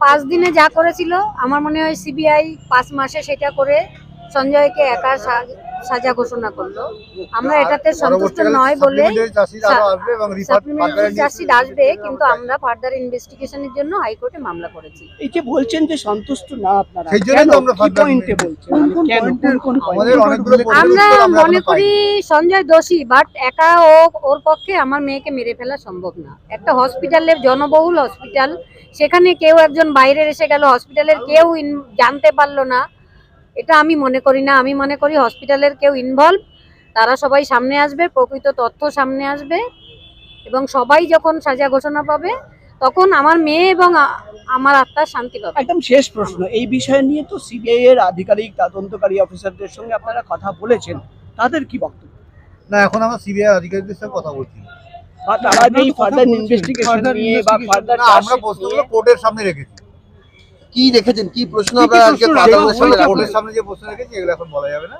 পাঁচ দিনে যা করেছিল আমার মনে হয় সিবিআই পাঁচ মাসে সেটা করে সঞ্জয়কে একা সাজা ঘোষণা করল। আমরা এটাতে সন্তুষ্ট নয় বলে চাষিরা আসবে কিন্তু আমরা ফার্দার ইনভেস্টিগেশনের জন্য হাইকোর্টে মামলা করেছি। এই যে বলছেন যে সন্তুষ্ট না আপনারা সেই আমরা পয়েন্টে বলছেন? মানে আমরা মনে করি সঞ্জয় দোষী বাট একা ও ওর পক্ষে আমার মেয়েকে মেরে ফেলা সম্ভব না। একটা হসপিটালের জনবহুল হসপিটাল সেখানে কেউ একজন বাইরের এসে গেল হসপিটালের কেউ ইন- জানতে পারল না। এটা আমি মনে করি না। আমি মনে করি হসপিটালের কেউ ইনভলভ তারা সবাই সামনে আসবে প্রকৃত তথ্য সামনে আসবে এবং সবাই যখন সাজা ঘোষণা পাবে তখন আমার মেয়ে এবং আমার আত্মার শান্তি পাবে। একদম শেষ প্রশ্ন এই বিষয় নিয়ে তো সিবিআই এর আধিকারিক তদন্তকারী অফিসারদের সঙ্গে আপনারা কথা বলেছেন। তাদের কি বক্তব্য? না এখন আমরা সিবিআই আধিকারিকদের সাথে কথা বলছি। আমরা প্রশ্নগুলো কোর্টের সামনে রেখেছি। কি রেখেছেন কি প্রশ্ন আপনারা আজকে সামনে রাখবেন? রাখবেন সামনে যে প্রশ্ন রেখেছি এগুলো এখন বলা যাবে না।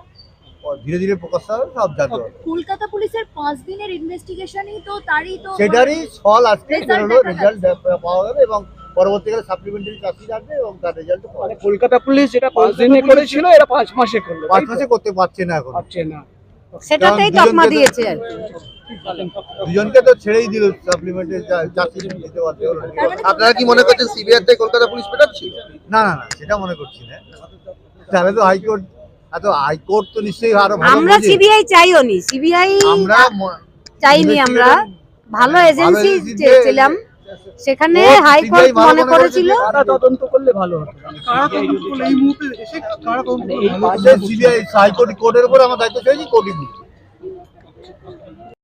ধীরে ধীরে প্রকাশ হবে সব জানতে হবে কলকাতা পুলিশের পাঁচ দিনের ইনভেস্টিগেশনই তো তারই তো সেটারই ফল আজকে বেরোলো রেজাল্ট পাওয়া যাবে এবং পরবর্তীকালে সাপ্লিমেন্টারি চাকরি আসবে এবং তার রেজাল্ট পাওয়া মানে কলকাতা পুলিশ যেটা পাঁচ দিনে করেছিল এরা পাঁচ মাসে করল পাঁচ মাসে করতে পারছে না এখন। পারছে না। সেটাতেই তকমা দিয়েছে আর দুজনকে তো ছেড়েই দিল চাকরি দিতে পারছে। আপনারা কি মনে করছেন সিবিআই থেকে কলকাতা পুলিশ পেটাচ্ছে? না না না সেটা মনে করছি না। তাহলে তো হাইকোর্ট এত হাইকোর্ট তো নিশ্চয়ই আরও ভালো আমরা সিবিআই চাইও নি সিবিআই আমরা চাইনি আমরা। ভালো এজেন্সি agency চেয়েছিলাম। সেখানে হাইকোর্ট মনে করেছিল। তদন্ত করলে ভালো হাইকোর্ট কোর্টের উপর আমার দায়িত্ব চেয়েছি কোর্টই দিচ্ছে